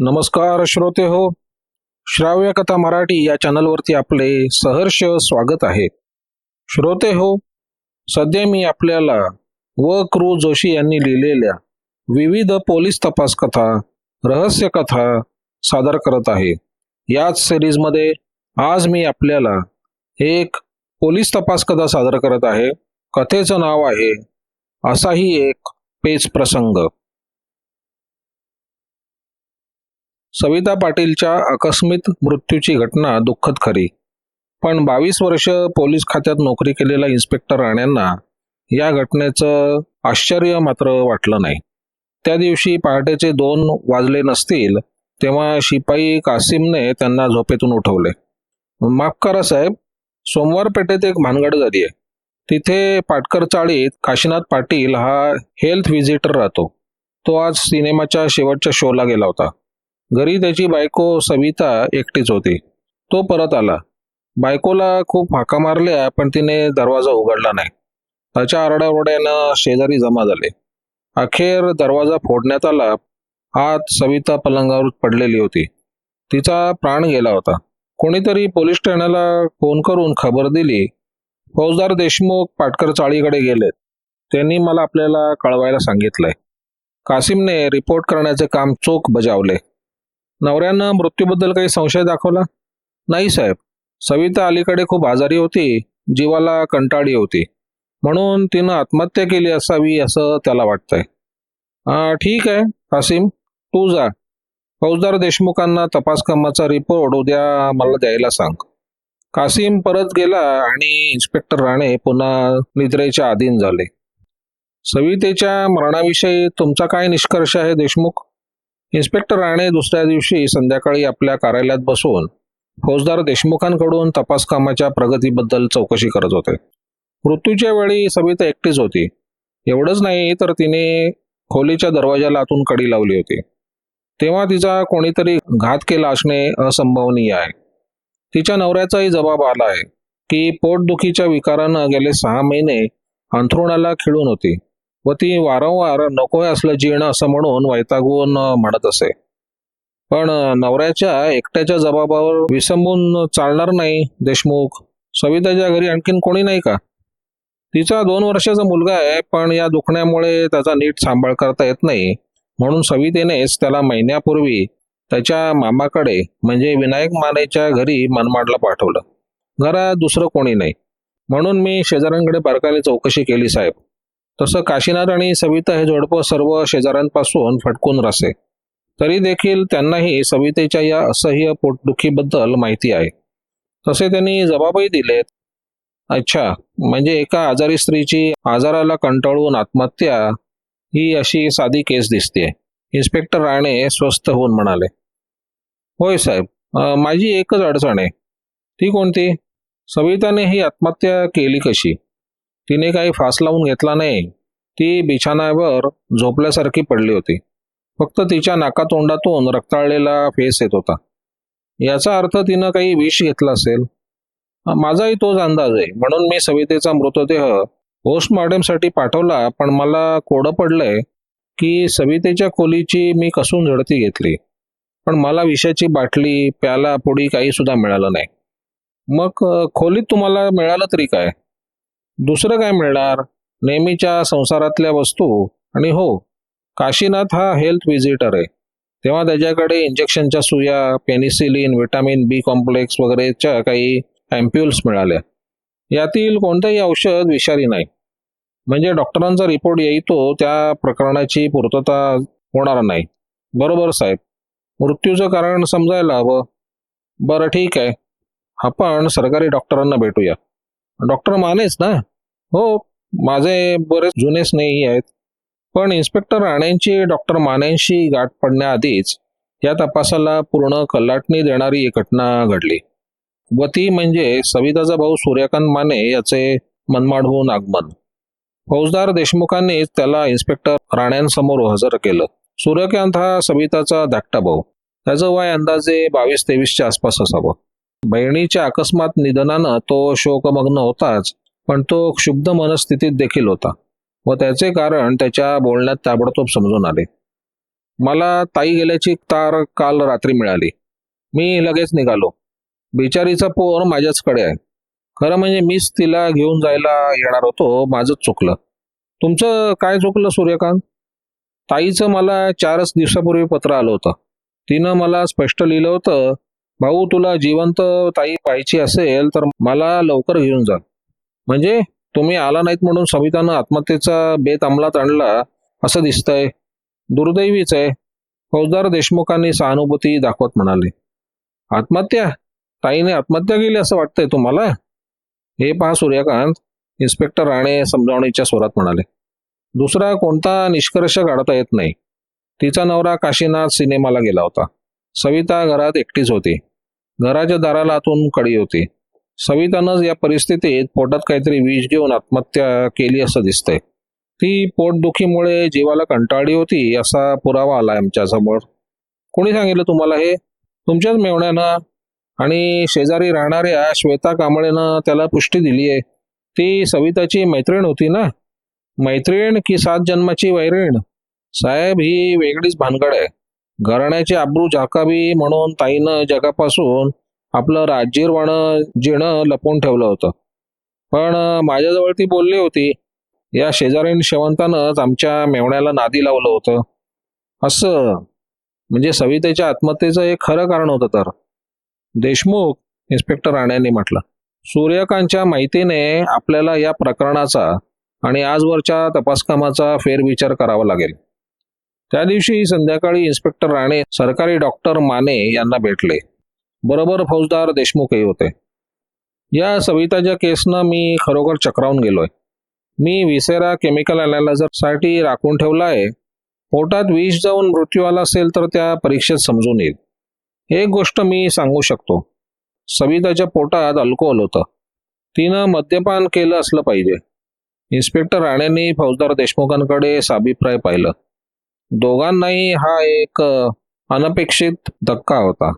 नमस्कार श्रोते हो श्राव्य कथा मराठी या चॅनलवरती आपले सहर्ष स्वागत आहे. श्रोते हो सध्या मी आपल्याला व क्रू जोशी यांनी लिहिलेल्या विविध पोलीस तपास कथा रहस्य कथा सादर करत आहे. याच सिरीजमध्ये आज मी आपल्याला एक पोलीस तपास कथा सादर करत आहे. कथेचं नाव आहे असाही एक पेच प्रसंग. सविता पाटीलच्या आकस्मित मृत्यूची घटना दुःखद खरी. पण बावीस वर्ष पोलीस खात्यात नोकरी केलेल्या इन्स्पेक्टर राण्यांना या घटनेचं आश्चर्य मात्र वाटलं नाही. त्या दिवशी पहाटेचे दोन वाजले नसतील तेव्हा शिपाई कासिमने त्यांना झोपेतून उठवले. माफ करा साहेब सोमवार पेठेत एक भानगड झाली आहे. तिथे पाटकर चाळीत काशीनाथ पाटील हा हेल्थ व्हिजिटर राहतो. तो आज सिनेमाच्या शेवटच्या शोला गेला होता. घरी त्याची बायको सविता एकटीच होती. तो परत आला. बायकोला खूप हाका मारल्या पण तिने दरवाजा उघडला नाही. त्याच्या आरड्याओरड्यानं शेजारी जमा झाले. अखेर दरवाजा फोडण्यात आला. आत सविता पलंगावर पडलेली होती. तिचा प्राण गेला होता. कोणीतरी पोलीस ठाण्याला फोन करून खबर दिली फौजदार देशमुख पाटकर चाळीकडे गेलेत. त्यांनी मला आपल्याला कळवायला सांगितलंय. कासिमने रिपोर्ट करण्याचे काम चोख बजावले. नवऱ्यानं मृत्यूबद्दल काही संशय दाखवला? नाही साहेब. सविता अलीकडे खूप आजारी होती जीवाला कंटाळी होती. म्हणून तिनं आत्महत्या केली असावी असं त्याला वाटतंय. ठीक आहे कासिम. तू जा. फौजदार देशमुखांना तपास कामाचा रिपोर्ट उद्या मला द्यायला सांग. कासिम परत गेला आणि इन्स्पेक्टर राणे पुन्हा निद्रेच्या अधीन झाले. सवितेच्या मरणाविषयी तुमचा काय निष्कर्ष आहे देशमुख? इन्स्पेक्टर राणे दुसऱ्या दिवशी संध्याकाळी आपल्या कार्यालयात बसून फौजदार देशमुखांकडून तपास कामाच्या प्रगतीबद्दल चौकशी करत होते. मृत्यूच्या वेळी सविता एकटीच होती. एवढंच नाही तर तिने खोलीच्या दरवाजाला आतून कडी लावली होती. तेव्हा तिचा कोणीतरी घात केला असणे असंभवनीय आहे. तिच्या नवऱ्याचाही जबाब आला आहे की पोटदुखीच्या विकारानं गेले सहा महिने अंथरुणाला खिळून होती. व ती वारंवार नको असलं जीर्ण असं म्हणून वैतागून म्हणत असे. पण नवऱ्याच्या एकट्याच्या जबाबावर विसंबून चालणार नाही देशमुख. सविताच्या घरी आणखीन कोणी नाही का? तिचा दोन वर्षाचा मुलगा आहे पण या दुखण्यामुळे त्याचा नीट सांभाळ करता येत नाही. म्हणून सवितेनेच त्याला महिन्यापूर्वी त्याच्या मामाकडे म्हणजे विनायक मानेच्या घरी मनमाडला पाठवलं. घरात दुसरं कोणी नाही. म्हणून मी शेजाऱ्यांकडे बारकाने चौकशी केली साहेब. तसं काशीनाथ आणि सविता हे जोडपं सर्व शेजाऱ्यांपासून फटकून रसे. तरी देखील त्यांनाही सवितेच्या या असह्य पोटदुखीबद्दल माहिती आहे. तसे त्यांनी जबाबही दिलेत. अच्छा म्हणजे एका आजारी स्त्रीची आजाराला कंटाळून आत्महत्या ही अशी साधी केस दिसते इन्स्पेक्टर राणे स्वस्थ होऊन म्हणाले. होय साहेब माझी एकच अडचण आहे. ती कोणती? सविताने ही आत्महत्या केली कशी? तिने काही फास लावून घेतला नाही. ती बिछाण्यावर झोपल्यासारखी पडली होती. फक्त तिच्या नाकातोंडातून रक्ताळलेला फेस येत होता. याचा अर्थ तिनं काही विष घेतला असेल. माझाही तोच अंदाज आहे. म्हणून मी सवितेचा मृतदेह पोस्टमॉर्टमसाठी पाठवला पण मला कोडं पडलंय की सवितेच्या खोलीची मी कसून झडती घेतली. पण मला विषाची बाटली प्याला पुडी काही सुद्धा मिळालं नाही. मग खोलीत तुम्हाला मिळालं तरी काय? दुसरं काय मिळणार? नेहमीच्या संसारातल्या वस्तू? आणि हो काशीनाथ हा हेल्थ व्हिजिटर आहे. तेव्हा त्याच्याकडे इंजेक्शनच्या सुया पेनिसिलिन व्हिटॅमिन बी कॉम्प्लेक्स वगैरेच्या काही अँप्युल्स मिळाल्या. यातील कोणतंही औषध विषारी नाही. म्हणजे डॉक्टरांचा रिपोर्ट येतो त्या प्रकरणाची पूर्तता होणार नाही. बरोबर साहेब. मृत्यूचं कारण समजायला हवं. बरं ठीक आहे. आपण सरकारी डॉक्टरांना भेटूया. डॉक्टर मानेच ना. हो माझे बरेच जुने स्नेही आहेत. पण इन्स्पेक्टर राणेंची डॉक्टर मानेंशी गाठ पडण्याआधीच या तपासाला पूर्ण कल्लाटणी देणारी एक घटना घडली. व ती म्हणजे सविताचा भाऊ सूर्यकांत माने याचे मनमाडहून आगमन. फौजदार देशमुखांनीच त्याला इन्स्पेक्टर राण्यांसमोर हजर केलं. सूर्यकांत हा सविताचा धाकटा भाऊ. त्याचं वय अंदाजे बावीस तेवीसच्या आसपास असावं. बहिणीच्या अकस्मात निधनानं तो शोकमग्न होताच पण तो क्षुब्ध मनस्थितीत देखील होता व त्याचे कारण त्याच्या बोलण्यात ताबडतोब समजून आले. मला ताई गेल्याची तार काल रात्री मिळाली. मी लगेच निघालो. बिचारीचा पोर माझ्याचकडे आहे. खरं म्हणजे मीच तिला घेऊन जायला येणार होतो माझंच चुकलं. तुमचं काय चुकलं सूर्यकांत? ताईचं मला चारच दिवसापूर्वी पत्र आलं होतं. तिनं मला स्पष्ट लिहिलं होतं भाऊ तुला जिवंत ताई पाहायची असेल तर मला लवकर घेऊन जा. म्हणजे तुम्ही आला नाहीत म्हणून सवितानं आत्महत्येचा बेत अंमलात आणला असं दिसतंय. दुर्दैवीच आहे. फौजदार देशमुखांनी सहानुभूती दाखवत म्हणाले. आत्महत्या? ताईने आत्महत्या केली असं वाटतंय तुम्हाला? हे पहा सूर्यकांत. इन्स्पेक्टर राणे समजावणीच्या स्वरात म्हणाले. दुसरा कोणता निष्कर्ष काढता येत नाही. तिचा नवरा काशीनाथ सिनेमाला गेला होता. सविता घरात एकटीच होती. घराच्या दाराला आतून कडी होती. सवितानंच या परिस्थितीत पोटात काहीतरी विष घेऊन आत्महत्या केली असं दिसतंय. ती पोटदुखीमुळे जीवाला कंटाळली होती असा पुरावा आला आमच्यासमोर कोणी सांगितलं तुम्हाला हे? तुमच्याच मेवण्यानं आणि शेजारी राहणाऱ्या श्वेता कांबळेनं त्याला पुष्टी दिली आहे ती सविताची मैत्रीण होती ना? मैत्रीण की सात जन्माची वैरीण? साहेब ही वेगळीच भानगड आहे. घराण्याची आब्रू जाकावी म्हणून ताईनं जगापासून आपलं राज्यरवाणं जिणं लपवून ठेवलं होतं. पण माझ्याजवळ ती बोलली होती या शेजारीण शेवंतानंच आमच्या मेवण्याला नादी लावलं होतं. असं म्हणजे सवितेच्या आत्महत्येचं एक खरं कारण होतं तर. देशमुख इन्स्पेक्टर राण्याने म्हटलं सूर्यकांतच्या माहितीने आपल्याला या प्रकरणाचा आणि आजवरच्या तपासकामाचा फेरविचार करावा लागेल. त्या दिवशी संध्याकाळी इन्स्पेक्टर राणे सरकारी डॉक्टर माने यांना भेटले. बरोबर फौजदार देशमुखही होते. या सविताच्या केसनं मी खरोखर चक्रावून गेलोय. मी विसेरा केमिकल अनालायझरसाठी राखून ठेवला आहे पोटात विष जाऊन मृत्यू आला असेल तर त्या परीक्षेत समजून येईल. एक गोष्ट मी सांगू शकतो. सविताच्या पोटात अल्कोहोल होतं. तिनं मद्यपान केलं असलं पाहिजे. इन्स्पेक्टर राणेंनी फौजदार देशमुखांकडे साभिप्राय पाहिलं. दोघांनाही हा एक अनपेक्षित धक्का होता.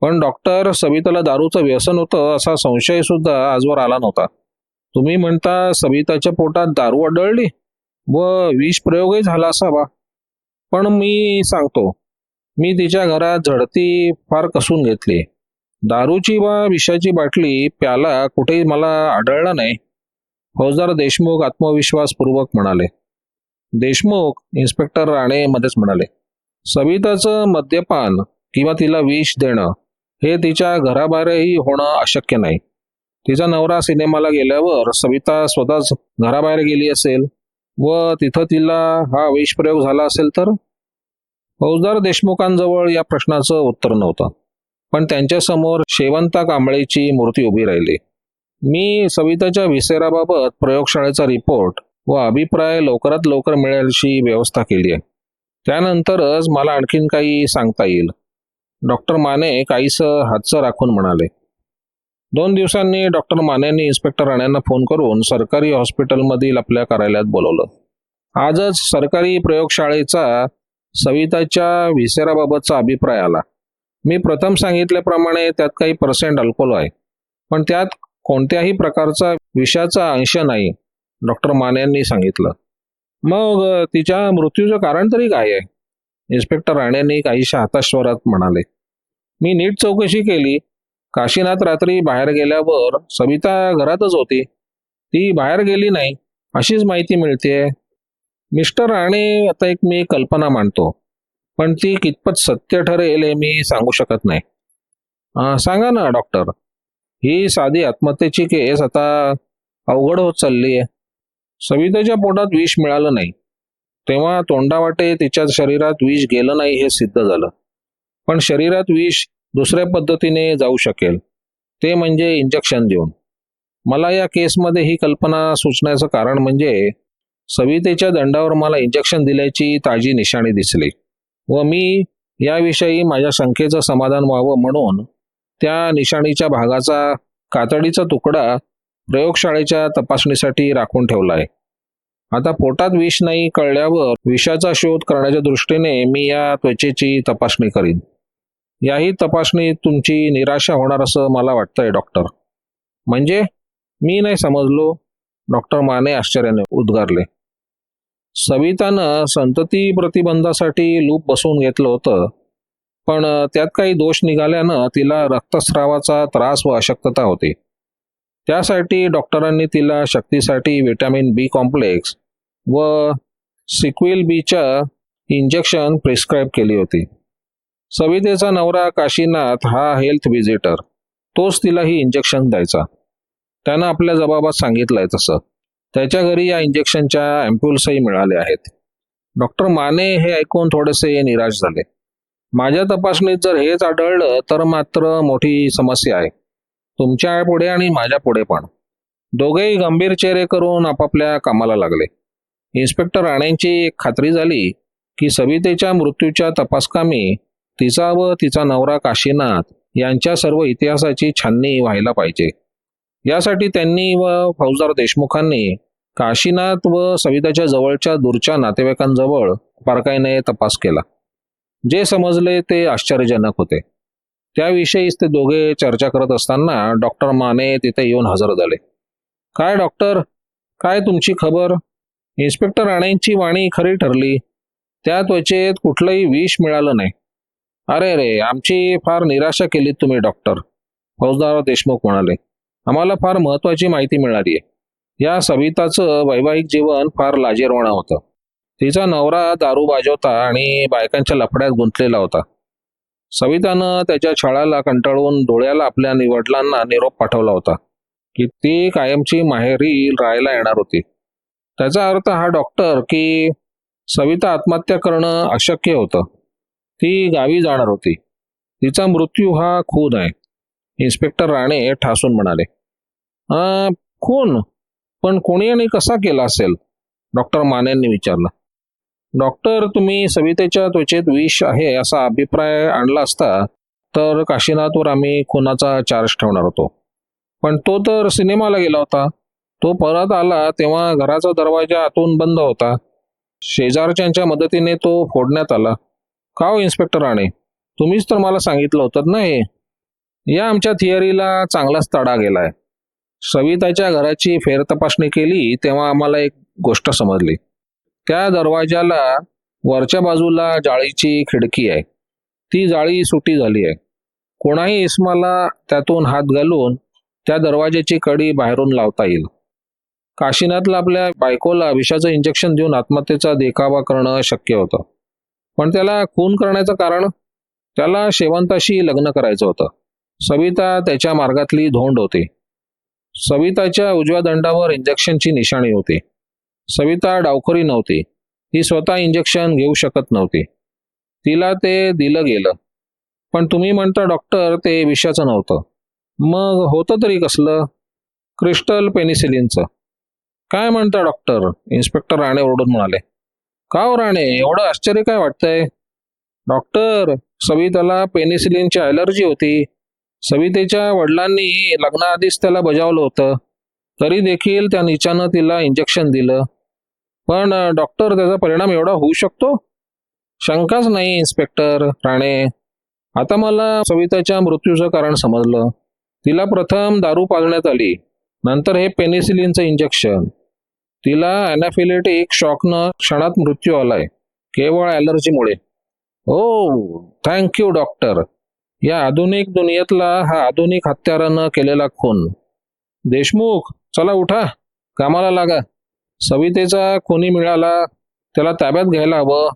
पण डॉक्टर सविताला दारूचं व्यसन होतं असा संशय सुद्धा आजवर आला नव्हता. तुम्ही म्हणता सविताच्या पोटात दारू आढळली? व विष प्रयोगही झाला असावा. पण मी सांगतो मी तिच्या घरात झडती फार कसून घेतली. दारूची वा विषाची बाटली प्याला कुठेही मला आढळला नाही फौजदार देशमुख आत्मविश्वासपूर्वक म्हणाले. देशमुख इन्स्पेक्टर राणे मध्येच म्हणाले सविताचं मद्यपान किंवा तिला विष देणं हे तिच्या घराबाहेरही होणं अशक्य नाही. तिचा नवरा सिनेमाला गेल्यावर सविता स्वतःच घराबाहेर गेली असेल व तिथं तिला हा विष प्रयोग झाला असेल तर? फौजदार देशमुखांजवळ या प्रश्नाचं उत्तर नव्हतं पण त्यांच्यासमोर शेवंता कांबळेची मूर्ती उभी राहिली. मी सविताच्या विसेराबाबत प्रयोगशाळेचा रिपोर्ट व अभिप्राय लवकरात लवकर मिळेल अशी व्यवस्था केली आहे. त्यानंतरच मला आणखीन काही सांगता येईल. डॉक्टर माने काहीसं हातचं राखून म्हणाले. दोन दिवसांनी डॉक्टर मानेंनी इन्स्पेक्टर राण्यांना फोन करून सरकारी हॉस्पिटलमधील आपल्या कार्यालयात बोलवलं. आजच सरकारी प्रयोगशाळेचा सविताच्या विसेराबाबतचा अभिप्राय आला. मी प्रथम सांगितल्याप्रमाणे त्यात काही पर्सेंट अल्कोहोल आहे. पण त्यात कोणत्याही प्रकारचा विषाचा अंश नाही. डॉक्टर मानेंनी सांगितलं. मग तिच्या मृत्यूचं कारण तरी काय आहे? इन्स्पेक्टर राणेंनी काहीशा हाताश्वरात म्हणाले. मी नीट चौकशी केली. काशीनाथ रात्री बाहेर गेल्यावर सविता घरातच होती. ती बाहेर गेली नाही अशीच माहिती मिळते मिस्टर राणे आता एक मी कल्पना मांडतो. पण ती कितपत सत्य ठरेल हे मी सांगू शकत नाही. सांगा ना डॉक्टर. ही साधी आत्महत्येची केस आता अवघड होत चालली आहे सविताच्या पोटात विष मिळालं नाही. तेव्हा तोंडावाटे तिच्या शरीरात विष गेलं नाही हे सिद्ध झालं. पण शरीरात विष दुसऱ्या पद्धतीने जाऊ शकेल. ते म्हणजे इंजेक्शन देऊन. मला या केसमध्ये ही कल्पना सुचण्याचं कारण म्हणजे सवितेच्या दंडावर मला इंजेक्शन दिल्याची ताजी निशाणी दिसली व मी याविषयी माझ्या शंकेचं समाधान व्हावं म्हणून त्या निशाणीच्या भागाचा कातडीचा तुकडा प्रयोगशाळेच्या तपासणीसाठी राखून ठेवला आहे. आता पोटात विष नाही कळल्यावर विषाचा शोध करण्याच्या दृष्टीने मी या त्वचेची तपासणी करीन. याही तपासणीत तुमची निराशा होणार असं मला वाटतंय डॉक्टर. म्हणजे? मी नाही समजलो. डॉक्टर माने आश्चर्याने उद्गारले. सवितानं संतती प्रतिबंधासाठी लूप बसवून घेतलं होतं. पण त्यात काही दोष निघाल्यानं तिला रक्तस्रावाचा त्रास व अशक्तता होती. त्यासाठी डॉक्टरांनी तिला शक्तीसाठी व्हिटॅमिन बी कॉम्प्लेक्स व सिक्विल बीच्या इंजेक्शन प्रिस्क्राईब केली होती. सवितेचा नवरा काशीनाथ हा हेल्थ व्हिजिटर. तोच तिला ही इंजेक्शन द्यायचा. त्यानं आपल्या जबाबात सांगितलंय तसं. त्याच्या घरी या इंजेक्शनच्या अँप्युल्सही मिळाले आहेत. डॉक्टर माने हे ऐकून थोडेसे निराश झाले. माझ्या तपासणीत जर हेच आढळलं तर मात्र मोठी समस्या आहे. तुमच्यापुढे आणि माझ्या पुढे पण. दोघेही गंभीर चेहरे करून आपापल्या कामाला लागले. इन्स्पेक्टर राणेंची एक खात्री झाली की सवितेच्या मृत्यूच्या तपासकामी तिचा व तिचा नवरा काशीनाथ यांच्या सर्व इतिहासाची छाननी व्हायला पाहिजे. यासाठी त्यांनी व फौजदार देशमुखांनी काशीनाथ व सविताच्या जवळच्या दूरच्या नातेवाईकांजवळ बारकाईने तपास केला. जे समजले ते आश्चर्यजनक होते. त्याविषयीच ते दोघे चर्चा करत असताना डॉक्टर माने तिथे येऊन हजर झाले. काय डॉक्टर? काय तुमची खबर? इन्स्पेक्टर राणेंची वाणी खरी ठरली. त्या त्वचेत कुठलंही विष मिळालं नाही. अरे रे आमची फार निराशा केली तुम्ही डॉक्टर फौजदार देशमुख म्हणाले. आम्हाला फार महत्वाची माहिती मिळाली आहे या सविताचं वैवाहिक जीवन फार लाजीरवाणं होतं. तिचा नवरा दारू बाजवता आणि बायकांच्या लफड्यात गुंतलेला होता. सवितानं त्याच्या छळाला कंटाळून डोळ्याला आपल्या निवडलांना निरोप पाठवला होता की ती कायमची माहेरी राहायला येणार होती. त्याचा अर्थ हा डॉक्टर की सविता आत्महत्या करणं अशक्य होतं. ती गावी जाणार होती. तिचा मृत्यू हा खून आहे. इन्स्पेक्टर राणे ठासून म्हणाले. खून? पण कोणी आणि कसा केला असेल? डॉक्टर मानेंनी विचारलं. डॉक्टर तुम्ही सवितेच्या त्वचेत विष आहे असा अभिप्राय आणला असता तर काशीनाथवर आम्ही खुनाचा चार्ज ठेवणार होतो. पण तो तर सिनेमाला गेला होता. तो परत आला तेव्हा घराचा दरवाजा आतून बंद होता. शेजारच्यांच्या मदतीने तो फोडण्यात आला. का हो इन्स्पेक्टर राणे? तुम्हीच तर मला सांगितलं होतं ना हे. या आमच्या थिअरीला चांगलाच तडा गेलाय. सविताच्या घराची फेरतपासणी केली तेव्हा आम्हाला एक गोष्ट समजली. त्या दरवाजाला वरच्या बाजूला जाळीची खिडकी आहे. ती जाळी सुटी झाली आहे. कोणाही इस्माला त्यातून हात घालून त्या दरवाजाची कडी बाहेरून लावता येईल. काशीनाथला आपल्या बायकोला विषाचं इंजेक्शन देऊन आत्महत्येचा देखावा करणं शक्य होतं. पण त्याला खून करण्याचं कारण? त्याला शेवंताशी लग्न करायचं होतं. सविता त्याच्या मार्गातली धोंड होती. सविताच्या उजव्या दंडावर इंजेक्शनची निशाणी होती. सविता डावखरी नव्हती. ती स्वतः इंजेक्शन घेऊ शकत नव्हती. तिला ते दिलं गेलं. पण तुम्ही म्हणता डॉक्टर ते विषाचं नव्हतं. मग होतं तरी कसलं? क्रिस्टल पेनिसिलिनचं काय म्हणता डॉक्टर इन्स्पेक्टर राणे ओरडून म्हणाले. का हो राणे? एवढं आश्चर्य काय वाटतंय? डॉक्टर सविताला पेनिसिलिनची ॲलर्जी होती. सवितेच्या वडिलांनी लग्नाआधीच त्याला बजावलं होतं. तरी देखील त्या निचानं तिला इंजेक्शन दिलं. पण डॉक्टर त्याचा परिणाम एवढा होऊ शकतो? शंकाच नाही इन्स्पेक्टर राणे. आता मला सविताच्या मृत्यूचं कारण समजलं. तिला प्रथम दारू पाजण्यात आली. नंतर हे पेनिसिलिनचं इंजेक्शन तिला अॅनाफिलेटिक शॉकनं क्षणात मृत्यू आलाय. केवळ ॲलर्जीमुळे ओ थँक्यू डॉक्टर या आधुनिक दुनियेतला हा आधुनिक हत्यारानं केलेला खून. देशमुख चला उठा कामाला लागा. सवितेचा कोणी मिळाला त्याला ताब्यात घ्यायला हवं.